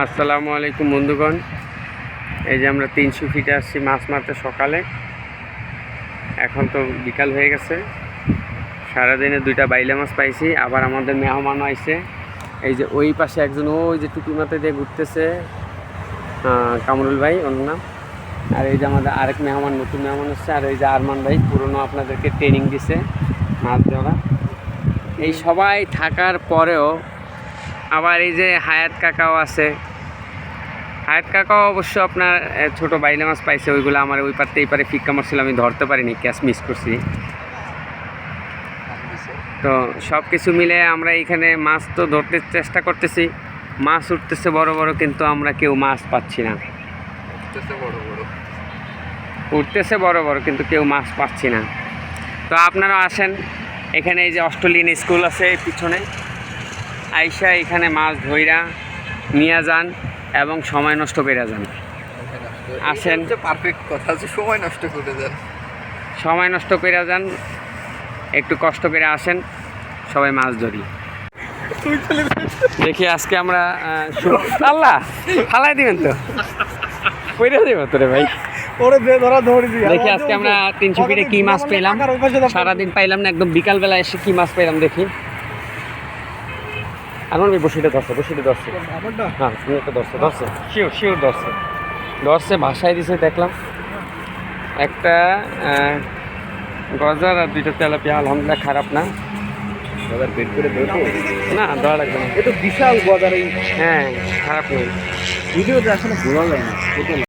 আসসালামু আলাইকুম বন্ধুগণ। এই যে আমরা তিনশো ফিটে আসছি মাছ মারতে সকালে। এখন তো বিকাল হয়ে গেছে। সারাদিনে দুইটা বাইলে মাছ পাইছি, আবার আমাদের মেহমান আইছে। এই যে ওই পাশে একজন, ওই যে টুপি মাথায় দিয়ে ঘুরতেছে কামরুল ভাই, ওর নাম। আর এই যে আমাদের আরেক মেহমান, নতুন মেহমান হচ্ছে আর এই যে আরমান ভাই, পুরনো আপনাদেরকে ট্রেনিং দিছে মাছ ধরা। এই সবাই থাকার পরেও আবার এই যে হায়াত কাকাও আছে। হায়াত কাকাও অবশ্য আপনার ছোট বাইলে মাছ পাইছে ওইগুলো আমার ওই পারতে এই পারে ফিক্কা মারছিল আমি ধরতে পারিনি ক্যাশ মিস করছি। তো সব কিছু মিলে আমরা এইখানে মাছ তো ধরতে চেষ্টা করতেছি মাছ উঠতেছে বড় বড় কিন্তু আমরা কেউ মাছ পাচ্ছি না। উঠতেছে বড় বড়। কিন্তু কেউ মাছ পাচ্ছি না। তো আপনারা আসেন এখানে এই যে অস্ট্রেলিয়ান স্কুল আছে পিছনে। আইসা এখানে মাছ ধইরা নিয়ে যান এবং সময় নষ্ট করে যান। আসেন। পারফেক্ট কথা আছে সময় নষ্ট করে যান। সময় নষ্ট করে যান একটু কষ্ট করে আসেন সবাই মাছ ধরি। দেখি আজকে আমরা আল্লাহ ফালাই দিবেন তো। কইরা দেব তোরে ভাই। ওরে দে ধরা ধরে দি। দেখি আজকে আমরা তিনশো ফিটে কি মাছ পেলাম সারাদিন পাইলাম না একদম বিকালবেলা এসে কি মাছ পেলাম দেখি। এখন আমি বসিটা ধরছে বসিটা ধরছে। হ্যাঁ তুমি একটা ধরছে ধরছে? শিওর শিওর ধরছে। ধরছে ভাষায় দিছে দেখলাম। একটা গজার আর দুইটা তেলাপিয়া আলহামদুলিল্লাহ খারাপ না। করে দেবো না দেওয়া লাগবে না। এটা বিশাল গজার এই হ্যাঁ খারাপ নেই ভিডিওতে আসলে বোঝা যায় না।